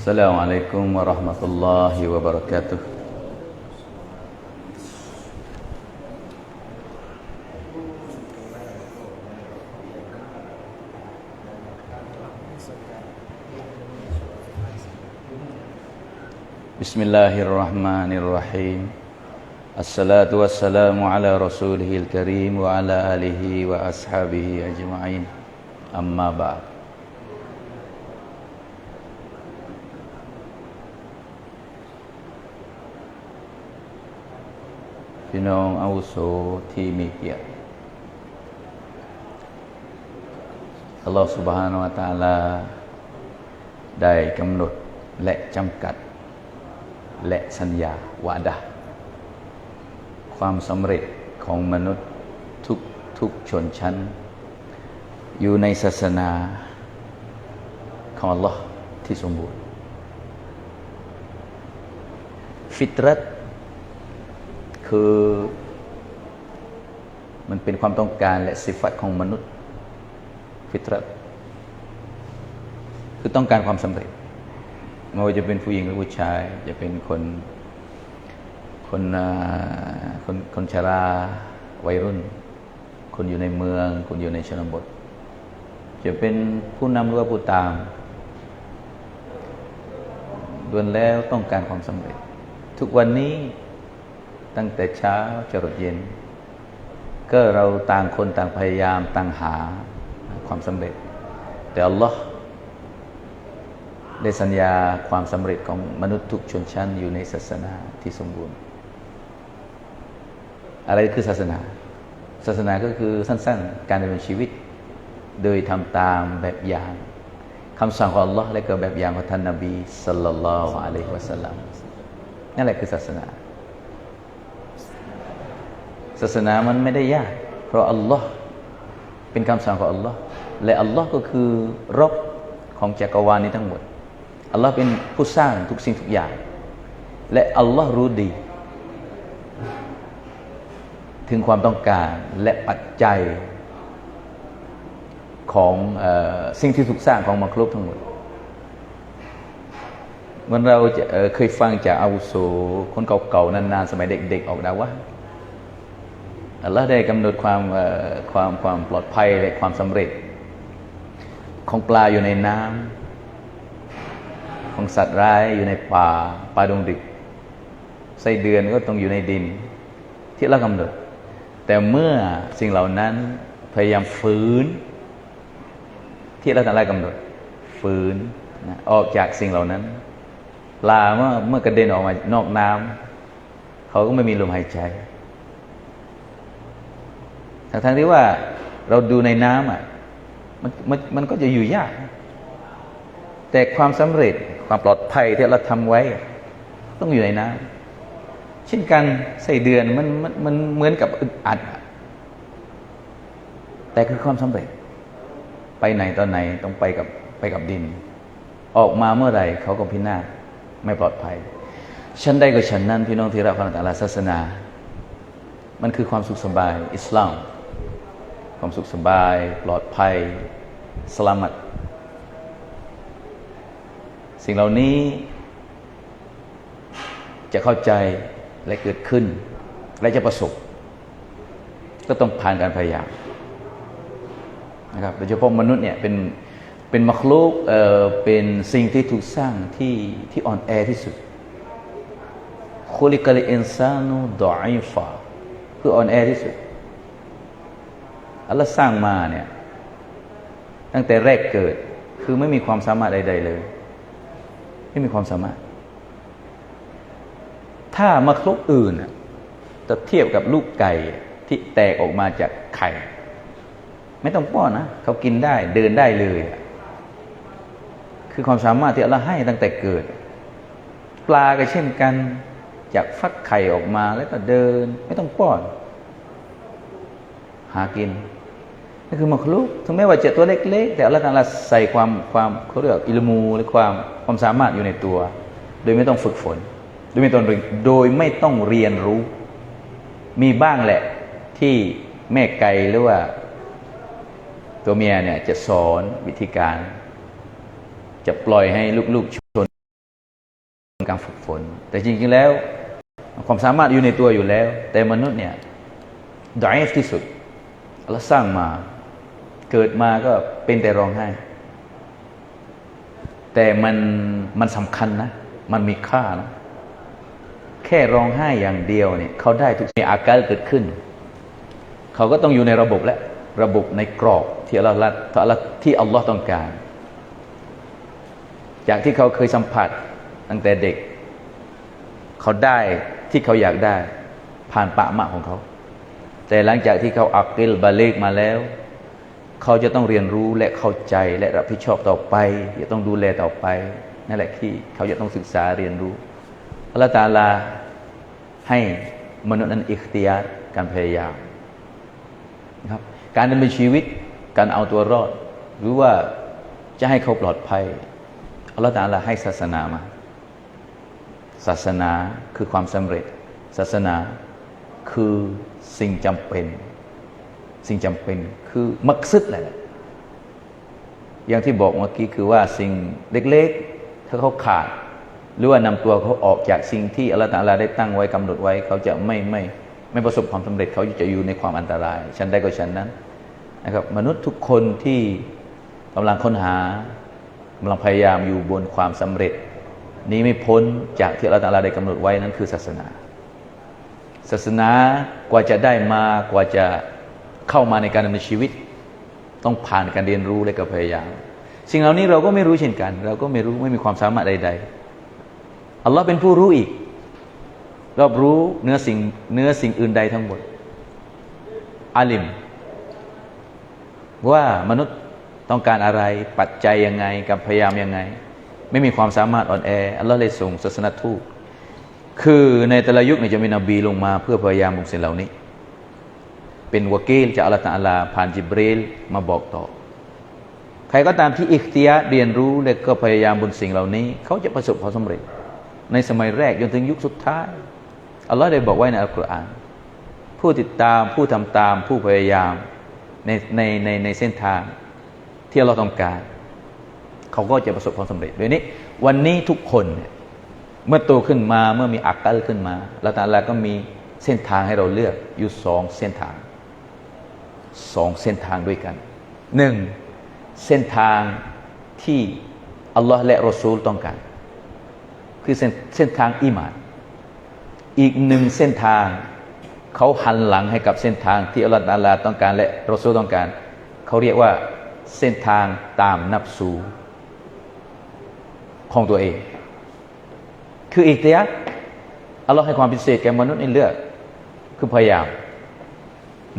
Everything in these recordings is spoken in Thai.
السلام عليكم ورحمة الله وبركاته. بسم الله الرحمن الرحيم الصلاة والسلام على رسوله الكريم وعلى آله وأصحابه أجمعين أما بعد พี่น้องอาวุโสที่มีเกียรติอัลลอฮฺสุบฮานาวตาลา ได้กำหนดและจำกัด และสัญญาวาดะความสำเร็จของมนุษย์ทุกทุกชนชั้น อยู่ในศาสนาของอัลลอฮ์ที่สมบูรณ์ ฟิตรัต คือ มันเป็นความต้องการและสิฟัตของมนุษย์ ฟิตรัตคือต้องการความสำเร็จไม่ว่าจะเป็นผู้หญิงหรือผู้ชาย จะเป็นคนคนคนคนชราวัยรุ่น คนอยู่ในเมือง คนอยู่ในชนบท จะเป็นผู้นำหรือว่าผู้ตามล้วนแล้วต้องการความสำเร็จ ทุกวันนี้ ตั้งแต่เช้าจรดเย็น ก็เราต่างคนต่างพยายามต่างหาความสำเร็จ แต่อัลลอฮ์ได้สัญญาความสำเร็จของมนุษย์ทุกชนชั้นอยู่ในศาสนาที่สมบูรณ์ อะไรคือศาสนา ศาสนาก็คือสั้นๆ การดำเนินชีวิต โดยทำตามแบบอย่างคำสั่งของ Allah และก็แบบอย่างของท่านนบีสัลลัลลอฮุอะลัยฮิวะสัลลัมนั่นแหละคือศาสนา ศาสนามันไม่ได้ยาก เพราะอัลลอฮ์เป็นคำสั่งของอัลลอฮ์และอัลลอฮ์ก็คือรบของจักรวาลนี้ทั้งหมดอัลลอฮ์เป็นผู้สร้างทุกสิ่งทุกอย่าง และอัลลอฮ์รู้ดี ถึงความต้องการและปัจจัยของออสิ่งที่ถูกสร้างของมรรคทั้งหมดมื่อเราจะเเคยฟังจากอาวุโสคนเก่าๆนานๆ สมัยเด็กๆออกดาว่า อัลลอฮ์ได้กำหนดความความความปลอดภัยและความสำเร็จ ของปลาอยู่ในน้ำของสัตว์ร้ายอยู่ในป่าป่าดงดิบไส้เดือนก็ต้องอยู่ในดิน ที่เรากำหนด แต่เมื่อสิ่งเหล่านั้นพยายามฝืน ที่เราทำลายกำหนดฝืนนะออกจากสิ่งเหล่านั้นปลาเมื่อเมื่อกระเด็นออกมานอกน้ำเขาก็ไม่มีลมหายใจ ทั้งที่ว่าเราดูในน้ำอะมันมันมันก็จะอยู่ยาก แต่ความสำเร็จความปลอดภัยที่เราทำไว้ ต้องอยู่ในน้ำเช่นกันใส่เดือนมันมันมันเหมือนกับอึดอัด แต่คือความสำเร็จ ไปไหนตอนไหนต้องไปกับไปกับดิน ออกมาเมื่อไหร่เขาก็พินาศไม่ปลอดภัยฉันได้กับฉันนั้นพี่น้องที่รักของอัลลอฮศาสนา มันคือความสุขสบาย อิสลาม ความสุขสบาย ปลอดภัยสลามัด สิ่งเหล่านี้จะเข้าใจและเกิดขึ้น และจะประสบ ก็ต้องผ่านการพยายามนะครับโดยเฉพาะมนุษย์เนี่ยเป็นเป็นมัคลูกเอ่อเป็นสิ่งที่ถูกสร้างที่ที่อ่อนแอที่สุดคุลิกะลิอินซานุดออิฟาคืออ่อนแอที่สุด อัลลอฮ์สร้างมาเนี่ย ตั้งแต่แรกเกิด คือไม่มีความสามารถใด ๆ เลย ไม่มีความสามารถ ถ้ามัคลุกอื่นจะเทียบกับลูกไก่ที่แตกออกมาจากไข่ ไม่ต้องป้อนนะเขากินได้เดินได้เลย คือความสามารถที่อัลลอฮ์ให้ตั้งแต่เกิด ปลาก็เช่นกันจากฟักไข่ออกมาแล้วก็เดิน ไม่ต้องป้อน หากิน นี่คือมักลุกถึงแม้ว่าจะตัวเล็ก ๆ แต่อัลลอฮ์ตะอาลาใส่ความความเขาเรียกว่าอิลมูหรือความความสามารถอยู่ในตัว โดยไม่ต้องฝึกฝน โดยไม่ต้องเรียนโดยไม่ต้องเรียนรู้ มีบ้างแหละที่แม่ไก่หรือว่า ตัวเมียเนี่ยจะสอนวิธีการ จะปล่อยให้ลูกๆชนการฝึกฝน แต่จริงๆแล้ว ความสามารถอยู่ในตัวอยู่แล้ว แต่มนุษย์เนี่ยดอยที่สุดอัลลอฮ์สร้างมา เกิดมาก็เป็นแต่ร้องไห้ แต่มันมันสำคัญนะ มันมีค่านะ แค่ร้องไห้อย่างเดียวเนี่ยเขาได้ทุกมีอาการเกิดขึ้น เขาก็ต้องอยู่ในระบบและ ระบบในกรอบที่อัลลอฮ์ที่อัลลอฮ์ต้องการ จากที่เขาเคยสัมผัสตั้งแต่เด็ก เขาได้ที่เขาอยากได้ ผ่านปะมะของเขา แต่หลังจากที่เขาอักกิลบาเลกมาแล้ว เขาจะต้องเรียนรู้และเข้าใจและรับผิดชอบต่อไปจะต้องดูแลต่อไปนั่นแหละที่เขาจะต้องศึกษาเรียนรู้อัลลอฮฺตาลาให้มนุษย์นั้นอิคติยาการพยายามนะครับการดำเนินชีวิตการเอาตัวรอด หรือว่าจะให้เขาปลอดภัยอัลลอฮฺตาลาให้ศาสนามา ศาสนาคือความสำเร็จ ศาสนาคือสิ่งจำเป็น สิ่งจำเป็นคือมักซึดแหละอย่างที่บอกเมื่อกี้คือว่าสิ่งเล็กๆ ถ้าเขาขาด หรือว่านำตัวเขาออกจากสิ่งที่อัลลอฮฺตะอาลาได้ตั้งไว้กำหนดไว้ เขาจะไม่ไม่ไม่ประสบความสำเร็จเขาจะอยู่ในความอันตราย ฉันได้ก็ฉันนั้นนะครับ มนุษย์ทุกคนที่กำลังค้นหากำลังพยายามอยู่บนความสำเร็จ นี้ไม่พ้นจากที่อัลลอฮฺตะอาลาได้กำหนดไว้นั้นคือศาสนา ศาสนากว่าจะได้มากว่าจะ เข้ามาในการดำเนินชีวิต ต้องผ่านการเรียนรู้และก็พยายาม สิ่งเหล่านี้เราก็ไม่รู้เช่นกัน เราก็ไม่รู้ไม่มีความสามารถใด ๆ อัลลอฮ์เป็นผู้รู้อีกรอบรู้เนื้อสิ่งเนื้อสิ่งอื่นใดทั้งหมดอาลิม ว่ามนุษย์ต้องการอะไรปัจจัยยังไงกับพยายามยังไง ไม่มีความสามารถอ่อนแออัลลอฮ์เลยส่งศาสนทูตคือในแต่ละยุคเนี่ยจะมีนบีลงมาเพื่อพยายามบุกสิ่งเหล่านี้ เป็นวกีลจากอัลลอฮฺตะอาลาผ่านจิบรีลมาบอกต่อ ใครก็ตามที่อิคติยาเรียนรู้และก็พยายามบนสิ่งเหล่านี้ เขาจะประสบความสำเร็จ ในสมัยแรกจนถึงยุคสุดท้าย อัลลอฮ์ได้บอกไว้ในอัลกุรอาน ผู้ติดตามผู้ทำตามผู้พยายามในในในในเส้นทางที่เราต้องการ เขาก็จะประสบความสำเร็จโดยนี้ วันนี้ทุกคนเนี่ยเมื่อโตขึ้นมาเมื่อมีอักกัลขึ้นมาละตาลาก็มีเส้นทางให้เราเลือกอยู่สองเส้นทาง สองเส้นทางด้วยกันหนึ่งเส้นทางที่อัลลอฮ์และรอซูลต้องการ คือเส้นเส้นทางอิมาน อีกหนึ่งเส้นทางเขาหันหลังให้กับเส้นทางที่อัลลอฮ์ตาลาต้องการและรอซูลต้องการ เขาเรียกว่าเส้นทางตามนับสูของตัวเอง คืออีกเตียอัลลอฮ์ให้ความพิเศษแก่มนุษย์ในเลือกคือพยายาม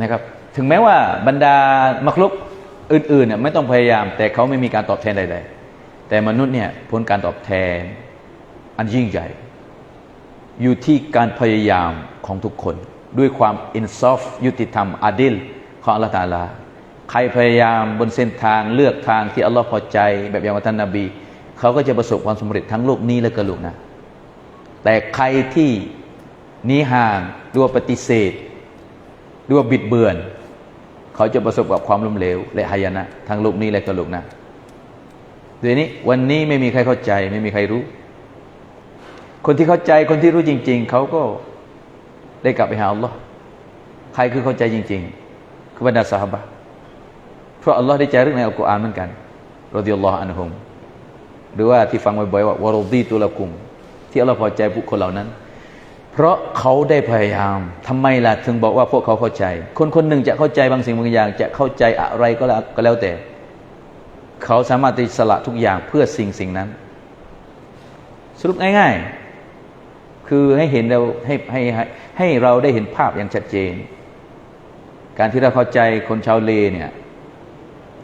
นะครับ ถึงแม้ว่าบรรดามักลุกอื่นๆเนี่ยไม่ต้องพยายาม แต่เขาไม่มีการตอบแทนใดๆ แต่มนุษย์เนี่ยพ้นการตอบแทนอันยิ่งใหญ่ อยู่ที่การพยายามของทุกคน ด้วยความอินซอฟยุติธรรมอาดิลของอัลลอฮฺตาลา ใครพยายามบนเส้นทางเลือกทางที่อัลลอฮ์พอใจ แบบอย่างท่านนบี เขาก็จะประสบความสำเร็จทั้งโลกนี้และก็โลกหนะแต่ใครที่หนีห่างหรือว่าปฏิเสธหรือว่าบิดเบือน เขาจะประสบกับความล้มเหลว และหายนะทั้งโลกนี้และก็โลกหนะเดี๋ยวนี้วันนี้ไม่มีใครเข้าใจ ไม่มีใครรู้ คนที่เข้าใจคนที่รู้จริง ๆ เขาก็ได้กลับไปหาอัลลอฮ์ใครคือเข้าใจจริง ๆ คือบรรดาสหบะเพราะอัลลอฮ์ได้ใจเรื่องในอัลกุรอานเหมือนกันรดิยัลลอฮ์อันฮุมหรือว่าที่ฟังบ่อยๆว่าวารดีตุลกุม ที่อัลลอฮ์พอใจบุคคลเหล่านั้น เพราะเขาได้พยายามทำไมล่ะถึงบอกว่าพวกเขาเข้าใจ คนคนหนึ่งจะเข้าใจบางสิ่งบางอย่าง จะเข้าใจอะไรก็แล้วก็แล้วแต่ เขาสามารถที่สละทุกอย่างเพื่อสิ่งสิ่งนั้น สรุปง่าย ๆ คือให้เห็นเราให้ให้ให้ให้เราได้เห็นภาพอย่างชัดเจน การที่เราเข้าใจคนชาวเลเนี่ย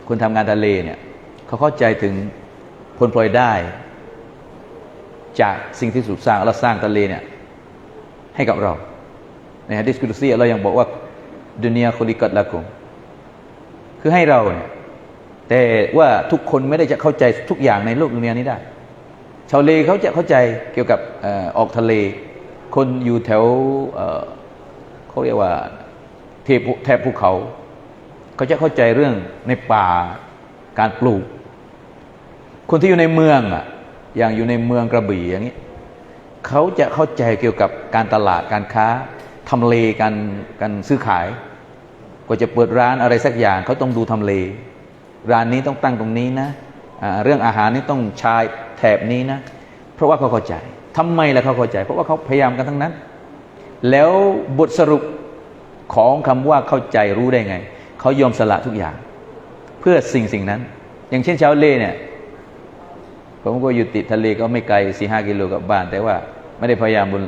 คนทำงานทะเลเนี่ย เขาเข้าใจถึงผลพลอยได้ จากสิ่งที่สุดสร้างเราสร้างทะเลเนี่ย ให้กับเรา ในฮะดิษกุลซีเรายังบอกว่าดุนยาคุลิกัตละกุมคือให้เราเนี่ยแต่ว่าทุกคนไม่ได้จะเข้าใจทุกอย่างในโลกดุนยานี้ได้ ชาวเลเขาจะเข้าใจเกี่ยวกับออกทะเล คนอยู่แถวเเขาเรียกว่าเทพแถบภูเขา เขาจะเข้าใจเรื่องในป่าการปลูก คนที่อยู่ในเมืองอะอย่างอยู่ในเมืองกระบี่อย่างนี้ เขาจะเข้าใจเกี่ยวกับการตลาดการค้าทำเลการการซื้อขายก็จะเปิดร้านอะไรสักอย่างเขาต้องดูทำเล ร้านนี้ต้องตั้งตรงนี้นะอ่าเรื่องอาหารนี่ต้องชายแถบนี้นะ เพราะว่าเขาเข้าใจทำไมล่ะเขาเข้าใจ เพราะว่าเขาพยายามกันทั้งนั้น แล้วบทสรุปของคำว่าเข้าใจรู้ได้ไง เขายอมสละทุกอย่าง เพื่อสิ่งสิ่งนั้น อย่างเช่นชาวเล่เนี่ย ผมก็อยู่ติดทะเลก็ไม่ไกลสี่ห้ากิโลกับบ้าน แต่ว่าไม่ได้พยายามบน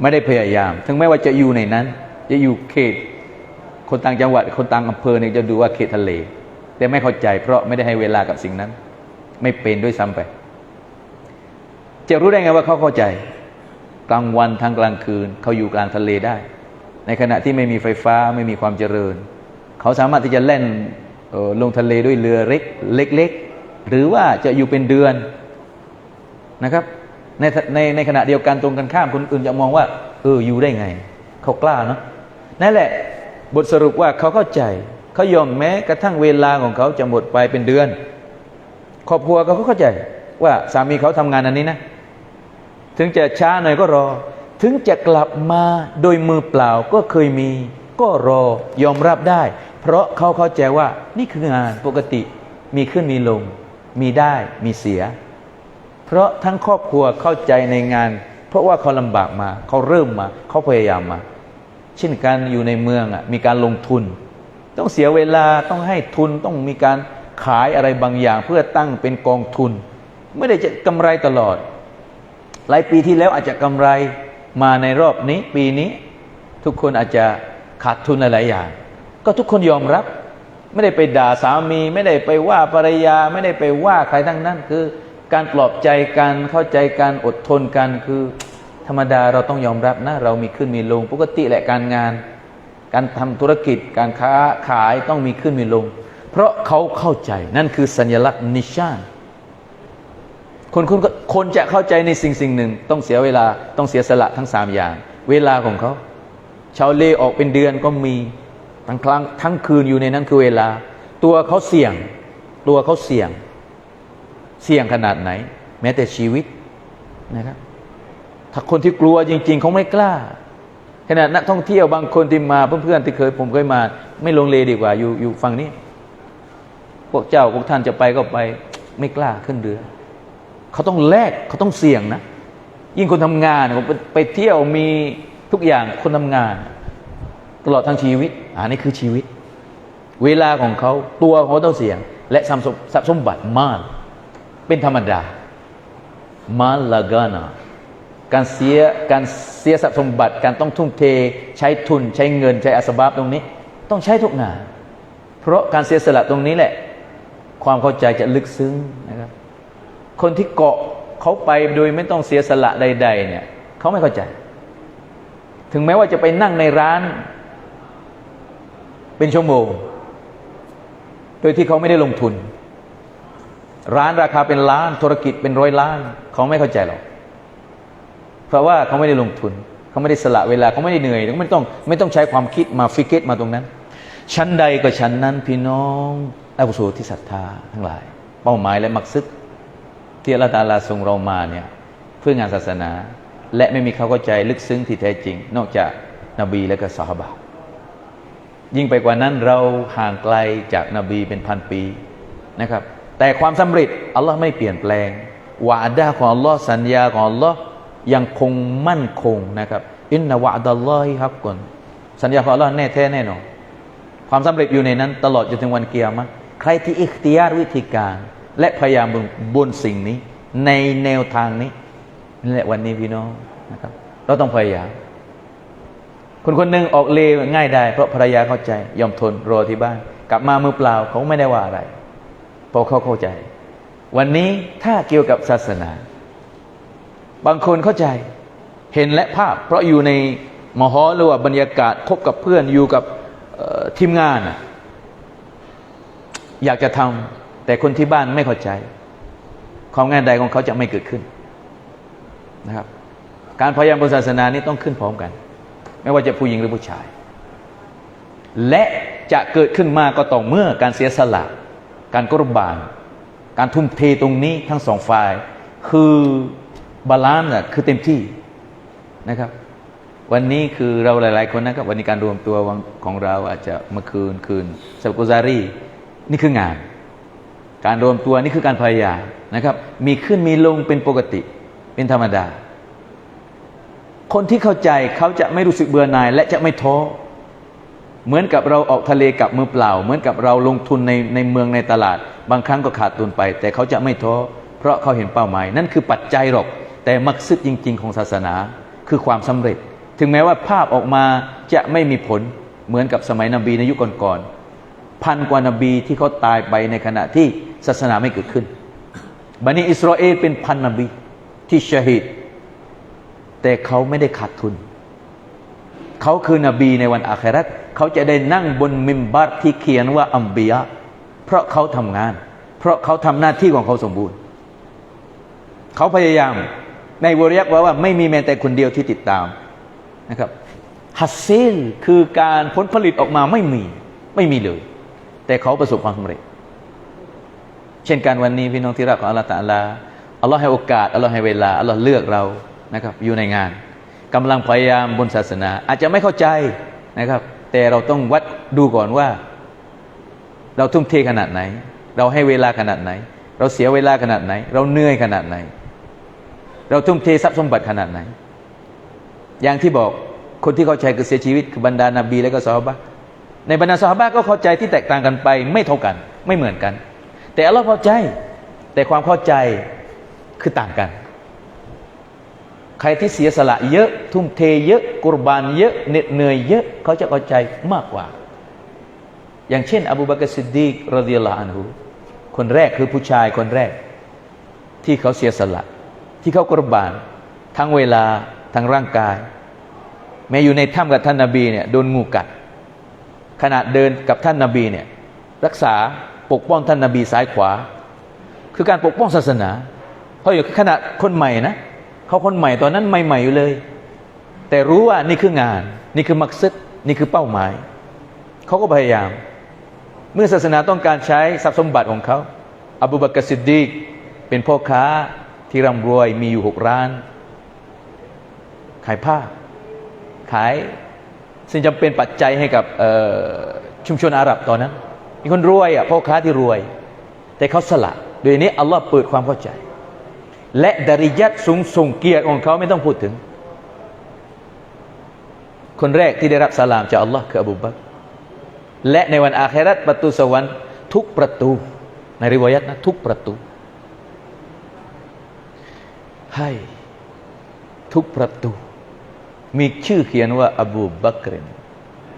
ไม่ได้พยายาม ถึงแม้ว่าจะอยู่ในนั้น จะอยู่เขต คนต่างจังหวัด คนต่างอำเภอเนี่ยจะดูว่าเขตทะเล แต่ไม่เข้าใจเพราะไม่ได้ให้เวลากับสิ่งนั้น ไม่เป็นด้วยซ้ำไป จะรู้ได้ไงว่าเขาเข้าใจ กลางวันทั้งกลางคืน เขาอยู่กลางทะเลได้ ในขณะที่ไม่มีไฟฟ้าไม่มีความเจริญ เขาสามารถที่จะเล่นออลงทะเลด้วยเรือเล็กเล็ก ๆ หรือว่าจะอยู่เป็นเดือน นะครับในในในขณะเดียวกันตรงกันข้ามคนอื่นจะมองว่าเอออยู่ได้ไง เขากล้าเนาะนั่นแหละบทสรุปว่าเขาเข้าใจ เขายอมแม้กระทั่งเวลาของเขาจะหมดไปเป็นเดือน ครอบครัวเขาก็เข้าใจ ว่าสามีเขาทำงานอันนี้นะ ถึงจะช้าหน่อยก็รอ ถึงจะกลับมาโดยมือเปล่าก็เคยมี ก็รอยอมรับได้ เพราะเขาเข้าใจว่านี่คืองานปกติมีขึ้นมีลง มีได้มีเสีย เพราะทั้งครอบครัวเข้าใจในงาน เพราะว่าเขาลำบากมา เขาเริ่มมาเขาพยายามมา เช่นการอยู่ในเมืองอะมีการลงทุน ต้องเสียเวลาต้องให้ทุนต้องมีการขายอะไรบางอย่างเพื่อตั้งเป็นกองทุน ไม่ได้จะกำไรตลอด หลายปีที่แล้วอาจจะกำไรมาในรอบนี้ปีนี้ ทุกคนอาจจะขาดทุนหลายอย่าง ก็ทุกคนยอมรับ ไม่ได้ไปด่าสามี ไม่ได้ไปว่าภรรยา ไม่ได้ไปว่าใครทั้งนั้นคือ การปลอบใจกันเข้าใจกันอดทนกันคือ ธรรมดาเราต้องยอมรับนะ เรามีขึ้นมีลง ปกติแหละการงาน การทำธุรกิจ การค้าขายต้องมีขึ้นมีลง เพราะเขาเข้าใจนั่นคือสัญลักษณ์นิชานคนคนคนจะเข้าใจในสิ่งสิ่งหนึ่ง ต้องเสียเวลาต้องเสียสละทั้งสามอย่าง เวลาของเขาชาวเลออกเป็นเดือนก็มีทั้งครั้งทั้งคืนอยู่ในนั้นคือเวลา ตัวเขาเสี่ยง ตัวเขาเสี่ยง เสี่ยงขนาดไหน แม้แต่ชีวิตนะครับถ้าคนที่กลัวจริง ๆเขาไม่กล้า ขนาดนักท่องเที่ยวบางคนที่มาเพื่อนๆที่เคยผมเคยมา ไม่ลงเลดีกว่า อยู่อยู่ฝั่งนี้ พวกเจ้าพวกท่านจะไปก็ไปไม่กล้าขึ้นเรือเขาต้องแลกเขาต้องเสี่ยงนะ ยิ่งคนทำงานผมไปไปเที่ยวมีทุกอย่างคนทำงาน ตลอดทั้งชีวิตอันนี้คือชีวิต เวลาของเขาตัวเขาต้องเสี่ยง และทรัพย์สมทรัพย์สมบัติมาก เป็นธรรมดา มาลากานาการเสียการเสียทรัพย์สมบัติ การต้องทุ่มเทใช้ทุนใช้เงินใช้อาสบาบตรงนี้ ต้องใช้ทุกงาน เพราะการเสียสละตรงนี้แหละ ความเข้าใจจะลึกซึ้งนะครับคนที่เกาะเขาไปโดยไม่ต้องเสียสละใด ๆ เนี่ยเขาไม่เข้าใจ ถึงแม้ว่าจะไปนั่งในร้าน เป็นชั่วโมงโดยที่เขาไม่ได้ลงทุน ร้านราคาเป็นล้านธุรกิจเป็นร้อยล้าน เขาไม่เข้าใจหรอก เพราะว่าเขาไม่ได้ลงทุน เขาไม่ได้สละเวลาเขาไม่ได้เหนื่อยเขาไม่ต้องไม่ต้องใช้ความคิดมาฟิกเกตมาตรงนั้น ชั้นใดก็ชั้นนั้นพี่น้องอาวุโสที่ศรัทธาทั้งหลาย เป้าหมายและมักซึก ที่อัลตาลาทรงเรามาเนี่ยเพื่องานศาสนา และไม่มีเขาเข้าใจลึกซึ้งที่แท้จริง นอกจากนบีและก็สหบะยิ่งไปกว่านั้นเราห่างไกลจากนบีเป็นพันปีนะครับ แต่ความสำเร็จอัลลอฮ์ไม่เปลี่ยนแปลงวาดาของอัลลอฮ์สัญญาของอัลลอฮ์ยังคงมั่นคงนะครับอินนาวะดัลลอฮิฮับก่อนสัญญาของอัลลอฮ์แน่แท้แน่นอนความสำเร็จอยู่ในนั้น ตลอดจนถึงวันเกียรติใครที่อิคติยารวิธีการ และพยายามบนบนสิ่งนี้ ในแนวทางนี้นี่แหละวันนี้พี่น้องนะครับ เราต้องพยายามคนคนหนึ่งออกเลวง่ายได้เพราะภรรยาเข้าใจ ยอมทนรอที่บ้าน กลับมามือเปล่าเขาไม่ได้ว่าอะไร ราะเขาเข้าใจ วันนี้ถ้าเกี่ยวกับศาสนา บางคนเข้าใจเห็นและภาพ เพราะอยู่ในมหอหรือว่าบรรยากาศคบกับเพื่อนอยู่กับทีมงานอยากจะทำแต่คนที่บ้านไม่เข้าใจ ความงานใดของเขาจะไม่เกิดขึ้นนะครับ การพยายามบนศาสนานี้ต้องขึ้นพร้อมกัน ไม่ว่าจะผู้หญิงหรือผู้ชาย และจะเกิดขึ้นมาก็ต่อเมื่อการเสียสละ การกรบาน การทุ่มเทตรงนี้ทั้งสองฝ่าย คือบาลานซ์อะคือเต็มที่นะครับ วันนี้คือเราหลาย ๆ คนนะครับ วันนี้การรวมตัวของเราอาจจะเมื่อคืนคืนสับกุซารีนี่คืองาน การรวมตัวนี่คือการพยายามนะครับ มีขึ้นมีลงเป็นปกติ เป็นธรรมดา คนที่เข้าใจเขาจะไม่รู้สึกเบื่อหน่าย และจะไม่ท้อ เหมือนกับเราออกทะเลกับมือเปล่า เหมือนกับเราลงทุนในในเมืองในตลาด บางครั้งก็ขาดทุนไป แต่เขาจะไม่ท้อเพราะเขาเห็นเป้าหมาย นั่นคือปัจจัยหรอก แต่มักซึดจริง ๆ ของศาสนาคือความสำเร็จ ถึงแม้ว่าภาพออกมาจะไม่มีผลเหมือนกับสมัยนบีในยุคก่อนๆพันกว่านบีที่เขาตายไปในขณะที่ศาสนาไม่เกิดขึ้นบันิอิสราเอลเป็นพันนบีที่ชฮิดแต่เขาไม่ได้ขาดทุน เขาคือนบีในวันอาคราต เขาจะได้นั่งบนมิมบัตที่เขียนว่าอัมบียะเพราะเขาทำงาน เพราะเขาทำหน้าที่ของเขาสมบูรณ์ เขาพยายามในวรยักว่าว่าไม่มีแม้แต่คนเดียวที่ติดตามนะครับฮัสซิลคือการผลผลิตออกมาไม่มีไม่มีเลย แต่เขาประสบความสำเร็จ เช่นกันวันนี้พี่น้องที่รักของอัลลอฮฺตะอาลาอัลลอฮ์ให้โอกาสอัลลอฮ์ให้เวลาอัลลอฮ์เลือกเรานะครับ อยู่ในงานกำลังพยายามบนศาสนา อาจจะไม่เข้าใจนะครับ แต่เราต้องวัดดูก่อนว่า เราทุ่มเทขนาดไหน เราให้เวลาขนาดไหน เราเสียเวลาขนาดไหน เราเหนื่อยขนาดไหน เราทุ่มเททรัพย์สมบัติขนาดไหน อย่างที่บอกคนที่เข้าใจคือเสียชีวิตคือบรรดานาบีและก็ซอฮาบะในบรรดาซอฮาบะก็เข้าใจที่แตกต่างกันไป ไม่เท่ากัน ไม่เหมือนกัน แต่อัลลอฮ์เข้าใจแต่ความเข้าใจคือต่างกัน ใครที่เสียสละเยอะทุ่มเทเยอะกุรบานเยอะเหน็ดเหนื่อยเยอะเขาจะเข้าใจมากกว่า อย่างเช่น อบูบักรซิดดีกรดิยลลอฮุอันฮุคนแรกคือผู้ชายคนแรก ที่เขาเสียสละ ที่เขากุรบาน ทั้งเวลาทั้งร่างกาย แม้อยู่ในถ้ำกับท่านนาบีเนี่ยโดนงูกัด ขณะเดินกับท่านนาบีเนี่ยรักษาปกป้องท่านนาบีซ้ายขวา คือการปกป้องศาสนาเพราะอยู่ขณะคนใหม่นะ เขาคนใหม่ตอนนั้นใหม่ๆอยู่เลย แต่รู้ว่านี่คืองาน นี่คือมักซึดนี่คือเป้าหมาย เขาก็พยายาม เมื่อศาสนาต้องการใช้ทรัพย์สมบัติของเขาอบูบักรซิดดีกเป็นพ่อค้าที่ร่ำรวยมีอยู่หกร้านขายผ้า ขายสิ่งจำเป็นปัจจัยให้กับชุมชนอาหรับตอนนั้น มีคนรวยอะพ่อค้าที่รวย แต่เขาสละโดยนี้อัลลอฮ์เปิดความเข้าใจ และดาริยัตสูงส่งเกียรติของเขาไม่ต้องพูดถึง คนแรกที่ได้รับสลามจากอัลลอฮ์คืออบูบักและในวันอาคราตประตูสวรรค์ ทุกประตู ในริวายัตนะทุกประตู ให้ทุกประตู มีชื่อเขียนว่าอบูบักริน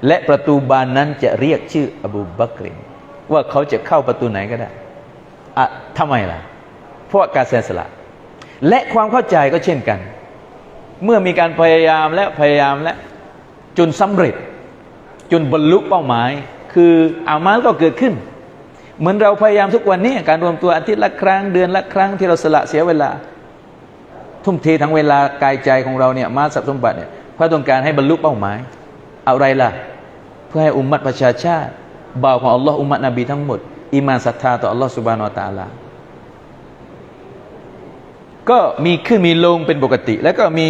และประตูบานนั้นจะเรียกชื่ออบูบักรินว่าเขาจะเข้าประตูไหนก็ได้อะทำไมล่ะ เพราะการเสียสละ และความเข้าใจก็เช่นกัน เมื่อมีการพยายามและพยายามและจนสำเร็จ จนบรรลุเป้าหมาย คืออามัลก็เกิดขึ้น เหมือนเราพยายามทุกวันนี้การรวมตัวอาทิตย์ละครั้งเดือนละครั้งที่เราสละเสียเวลา ทุ่มเททั้งเวลากายใจของเราเนี่ยมาสับสมบัติเนี่ยเพื่อต้องการให้บรรลุเป้าหมายอะไรล่ะ เพื่อให้อุมมัตประชาชาติบ่าวของอัลลอฮ์อุมมัตนบีทั้งหมด อีมานศรัทธาต่ออัลลอฮ์สุบานอตาลา ก็มีขึ้นมีลงเป็นปกติ แล้วก็มี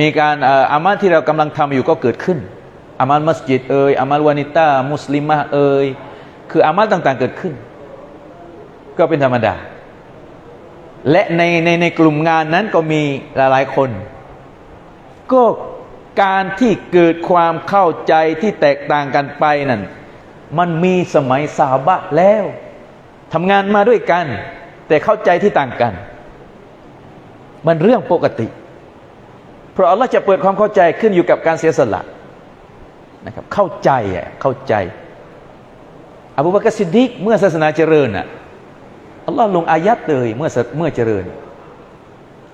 มีการอามัลที่เรากำลังทำอยู่ก็เกิดขึ้นอามัลมัสยิดเอ่ยอามัลวานิต้ามุสลิมะเอ่ยคืออามัลต่างๆเกิดขึ้น ก็เป็นธรรมดา และในในในกลุ่มงานนั้นก็มีหลายๆคน ก็การที่เกิดความเข้าใจที่แตกต่างกันไปนั่นมันมีสมัยสาบะแล้วทำงานมาด้วยกัน แต่เข้าใจที่ต่างกัน มันเรื่องปกติ เพราะอัลลอฮ์จะเปิดความเข้าใจขึ้นอยู่กับการเสียสละนะครับเข้าใจอะเข้าใจอบูบักรซิดดิกเมื่อศาสนาเจริญอะอัลลอฮ์ลงอายัดเลยเมื่อเมื่อเจริญ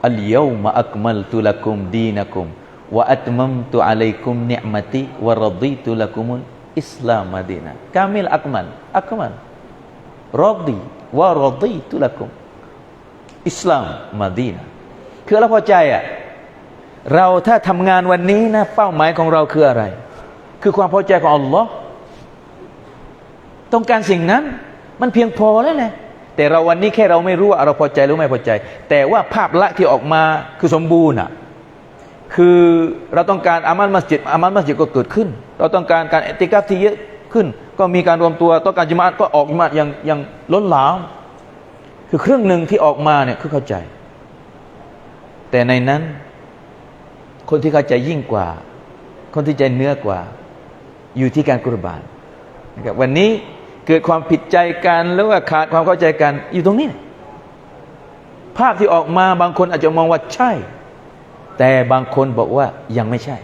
อัลยอมะอักมัลตุลักุมดีนักุมวะอัตมัมตุอะลัยกุมเนมติวะรดีตุลักุมุลอิสลามมาดีนะกามิลอักมัลอักมัลรดีวะรดีตุลักุมอิสลามมาดีนะ คือเราพอใจอะเราถ้าทำงานวันนี้นะเป้าหมายของเราคืออะไร คือความพอใจของอัลลอฮ์ต้องการสิ่งนั้น มันเพียงพอแล้วแหละแต่เราวันนี้แค่เราไม่รู้ว่าเราพอใจหรือไม่พอใจ แต่ว่าภาพลักษณ์ที่ออกมาคือสมบูรณ์อะคือเราต้องการอามันมัสยิดอามันมัสยิดก็เกิดขึ้น เราต้องการการเอติกัฟที่เยอะขึ้น ก็มีการรวมตัวต้องการจมาอะห์ก็ออกจมาอะห์อย่างอย่างล้นหลามคือเครึ่องหนึ่งที่ออกมาเนี่ยคือเข้าใจ แต่ในนั้น คนที่เข้าใจยิ่งกว่า คนที่ใจเนื้อกว่า อยู่ที่การกุรบานนะครับวันนี้เกิดความผิดใจกันหรือว่าขาดความเข้าใจกัน อยู่ตรงนี้ ภาพที่ออกมาบางคนอาจจะมองว่าใช่ แต่บางคนบอกว่ายังไม่ใช่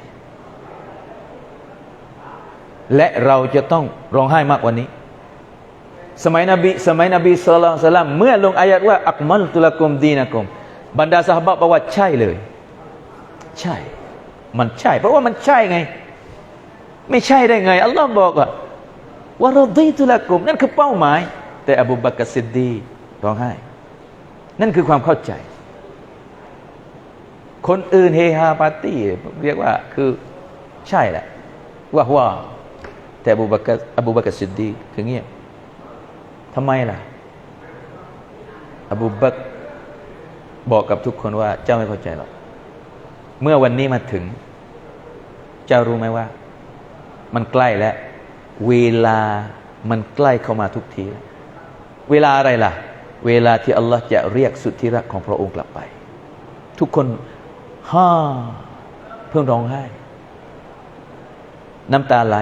และเราจะต้องร้องไห้มากกว่านี้สมัยนบีสมัยนบีสุลต่านเมื่อลงอายัดว่าอักมัลตุลกุมดีนะกุม บรรดาสหบบอกว่าใช่เลย ใช่ มันใช่ เพราะว่ามันใช่ไง ไม่ใช่ได้ไง อัลลอฮ์บอกว่าวะรดีตุละกุม นั่นคือเป้าหมาย แต่อบูบักรซิดดีร้องไห้ นั่นคือความเข้าใจ คนอื่นเฮฮาปาร์ตี้เรียกว่าคือใช่แหละว่าว่าแต่อบูบักรอบูบักรซิดดีคือเงียบทำไมล่ะ อบูบักร บอกกับทุกคนว่าเจ้าไม่เข้าใจหรอก เมื่อวันนี้มาถึง เจ้ารู้ไหมว่า มันใกล้แล้ว เวลามันใกล้เข้ามาทุกทีแล้วเวลาอะไรล่ะ เวลาที่อัลลอฮ์จะเรียกสุดที่รักของพระองค์กลับไป ทุกคนฮ่าเพิ่งร้องไห้ น้ำตาไหล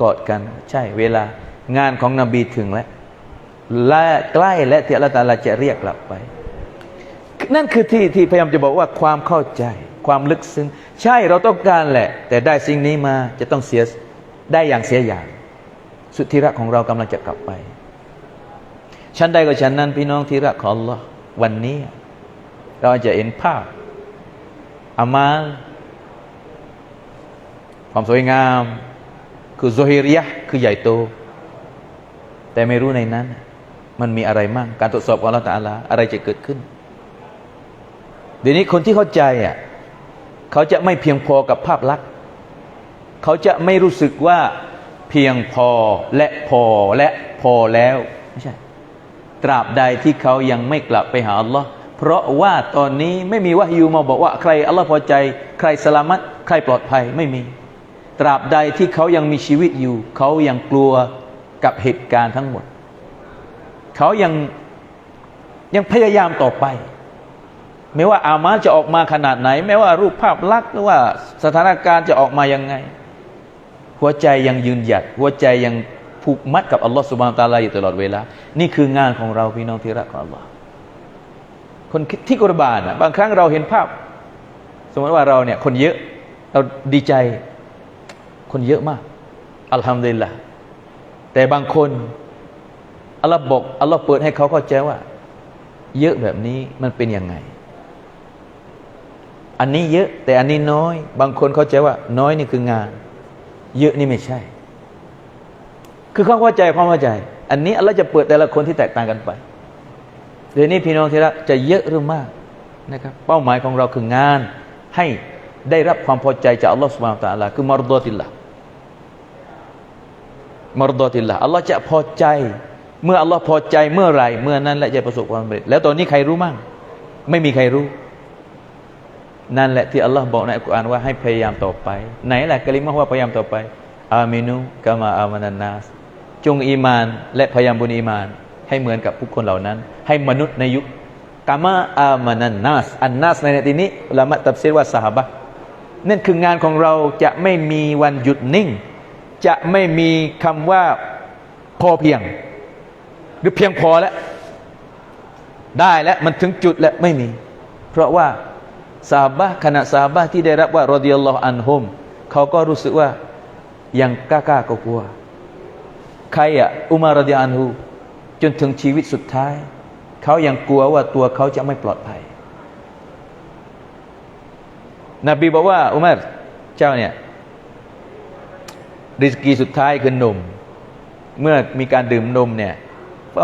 กอดกัน ใช่ เวลางานของนบีถึงแล้วและใกล้และที่อัลลอฮ์ตาลาจะเรียกกลับไป นั่นคือที่ที่พยายามจะบอกว่าความเข้าใจ ความลึกซึ้งใช่เราต้องการแหละ แต่ได้สิ่งนี้มาจะต้องเสียได้อย่างเสียอย่าง สุดที่รักของเรากำลังจะกลับไปฉันใดก็ฉันนั้น พี่น้องที่รักของ Allah วันนี้ เราจะเห็นภาพอามาลความสวยงาม คือโซฮิริยะคือใหญ่โต แต่ไม่รู้ในนั้น มันมีอะไรมั่งการตรวจสอบของเราแต่ละอะไรจะเกิดขึ้น เดี๋ยวนี้คนที่เข้าใจอะเขาจะไม่เพียงพอกับภาพลักษณ์เขาจะไม่รู้สึกว่าเพียงพอและพอและพอแล้วไม่ใช่ตราบใดที่เขายังไม่กลับไปหาอัลลอฮ์เพราะว่าตอนนี้ไม่มีวะฮยูมาบอกว่าใครอัลลอฮ์พอใจ ใครสลามัตใครปลอดภัยไม่มี ตราบใดที่เขายังมีชีวิตอยู่ เขายังกลัวกับเหตุการณ์ทั้งหมด เขายังยังพยายามต่อไป ไม่ว่าอามาจะออกมาขนาดไหน ไม่ว่ารูปภาพลักษณ์หรือว่าสถานการณ์จะออกมายังไง หัวใจยังยืนหยัด หัวใจยังผูกมัดกับอัลลอฮฺสุบานตาลาอยู่ตลอดเวลา นี่คืองานของเราพี่น้องที่รักของอัลลอฮ์คนที่กุรบานอะบางครั้งเราเห็นภาพ สมมติว่าเราเนี่ยคนเยอะเราดีใจคนเยอะมาก อัลฮัมดุลิลละแต่บางคนอัลลอฮ์บอกอัลลอฮ์เปิดให้เขาเข้าใจว่า เยอะแบบนี้มันเป็นยังไง อันนี้เยอะแต่อันนี้น้อย บางคนเข้าใจว่า น้อยนี่คืองาน เยอะนี่ไม่ใช่ คือเขาเข้าใจความเข้าใจ อันนี้อัลลอฮ์จะเปิดแต่ละคนที่แตกต่างกันไปเดี๋ยวนี้พี่น้องที่รักจะเยอะหรือมากนะครับ เป้าหมายของเราคืองานให้ได้รับความพอใจจากอัลลอฮ์สุบานตะอัลาคือมารดอติลละมารดอติลละอัลลอฮ์จะพอใจ เมื่ออัลลอฮ์พอใจเมื่อไรเมื่อนั้นแหละจะประสบความสำเร็จแล้วตอนนี้ใครรู้มั่งไม่มีใครรู้ นั่นแหละที่อัลลอฮ์บอกในอัลกุรอานว่าให้พยายามต่อไป ไหนแหละกะลิมะว่าพยายามต่อไป อามินุกามาอามานันนาสจงอีมาน และพยายามบุญอีมาน ให้เหมือนกับผู้คนเหล่านั้น ให้มนุษย์ในยุคกามาอามานันนาสอันนาสในที่นี้ลามะตับเซว่าสหบะนั่นคืองานของเราจะไม่มีวันหยุดนิ่ง จะไม่มีคำว่าพอเพียง หรือเพียงพอแล้ว ได้แล้วมันถึงจุดแล้วไม่มี เพราะว่า ซาบะขณะซาบะที่ได้รับว่ารอดิยัลลอฮุอันฮุมเขาก็รู้สึกว่ายังกล้ากล้ากลัวใครอะอุมารดิอันฮูจนถึงชีวิตสุดท้าย เขายังกลัวว่าตัวเขาจะไม่ปลอดภัย นบีบอกว่า อุมารเจ้าเนี่ยริสกีสุดท้ายคือนม เมื่อมีการดื่มนมเนี่ย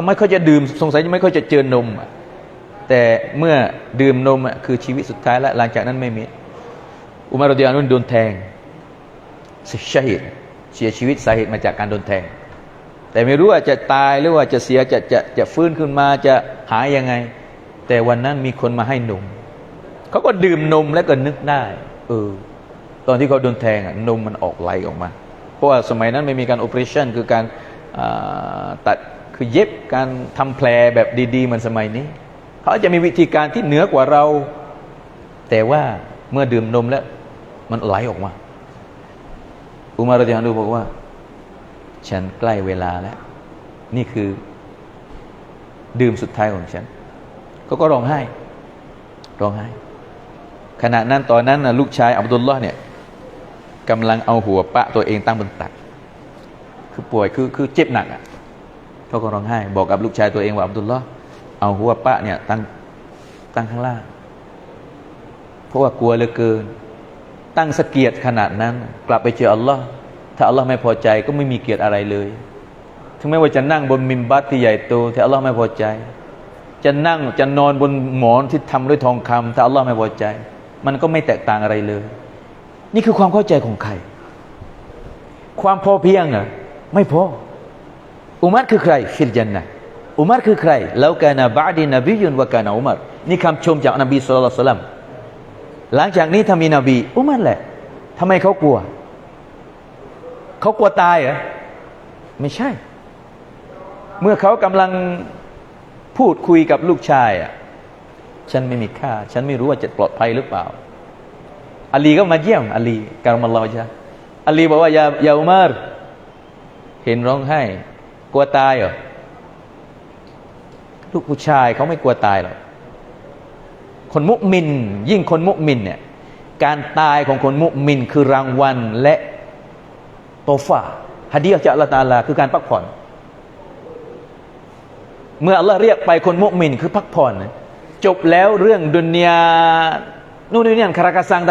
ไม่ค่อยจะดื่มสงสัยไม่ค่อยจะเจอนม แต่เมื่อดื่มนมอะคือชีวิตสุดท้ายแล้วหลังจากนั้นไม่มีอุมารรดิอันนุนโดนแทงเสียชีวิตเสียชีวิตสาเหตุมาจากการโดนแทง แต่ไม่รู้ว่าจะตายหรือว่าจะเสียจะจะจะฟื้นขึ้นมาจะหายยังไง แต่วันนั้นมีคนมาให้นมเขาก็ดื่มนมแล้วก็นึกได้เออตอนที่เขาโดนแทงอะนมมันออกไหลออกมา เพราะว่าสมัยนั้นไม่มีการโอเปอเรชั่นคือการตัดคือเย็บการทำแผลแบบดีๆเหมือนสมัยนี้ เขาจะมีวิธีการที่เหนือกว่าเรา แต่ว่าเมื่อดื่มนมแล้ว มันไหลออกมา อุมารรดิฮันดูบอกว่า ฉันใกล้เวลาแล้ว นี่คือ ดื่มสุดท้ายของฉันเขาก็ร้องไห้ ร้องไห้ ขณะนั้นตอนนั้นนะลูกชายอับดุลลอฮ์เนี่ยกำลังเอาหัวปะตัวเองตั้งบนตัก คือป่วยคือคือเจ็บหนักอะเขาก็ร้องไห้ บอกกับลูกชายตัวเองว่าอับดุลลอฮ์ เอาหัวปะเนี่ยตั้งตั้งข้างล่าง เพราะว่ากลัวเหลือเกิน ตั้งสะเกียรติขนาดนั้น กลับไปเจออัลลอฮ์ถ้าอัลลอฮ์ไม่พอใจก็ไม่มีเกียรติอะไรเลย ถึงแม้ว่าจะนั่งบนมิมบัตที่ใหญ่โตแต่อัลลอฮ์ไม่พอใจ จะนั่งจะนอนบนหมอนที่ทำด้วยทองคำถ้าอัลลอฮ์ไม่พอใจ มันก็ไม่แตกต่างอะไรเลย นี่คือความเข้าใจของใคร ความพอเพียงเหรอไม่พออุมัรคือใครฟิลจันนะ อุมัรคือใคร แล้วกานะบาดีนบียุนวะกานะอุมัรนี่คำชมจากนบีสุลต่านสลลัมหลังจากนี้ถ้ามีนบี อุมัรแหละทำไมเขากลัว เขากลัวตายเหรอไม่ใช่ เมื่อเขากำลังพูดคุยกับลูกชายอะฉันไม่มีค่า ฉันไม่รู้ว่าจะปลอดภัยหรือเปล่าอาลีก็มาเยี่ยมอาลีการมัลลอฮ์จ้ะอาลีบอกว่าอย่าอย่าอุมารเห็นร้องไห้ กลัวตายเหรอ ลูกผู้ชายเขาไม่กลัวตายหรอกคนมุมิน ยิ่งคนมุมินเนี่ยการตายของคนมุมินคือรางวัลและโตฟาฮะดีจากอัลลอฮฺตาลาคือการพักผ่อน เมื่ออัลลอฮ์เรียกไปคนมุมินคือพักผ่อน จบแล้วเรื่องดุนยานู่นนี่นั่นคาราคาซังต่าง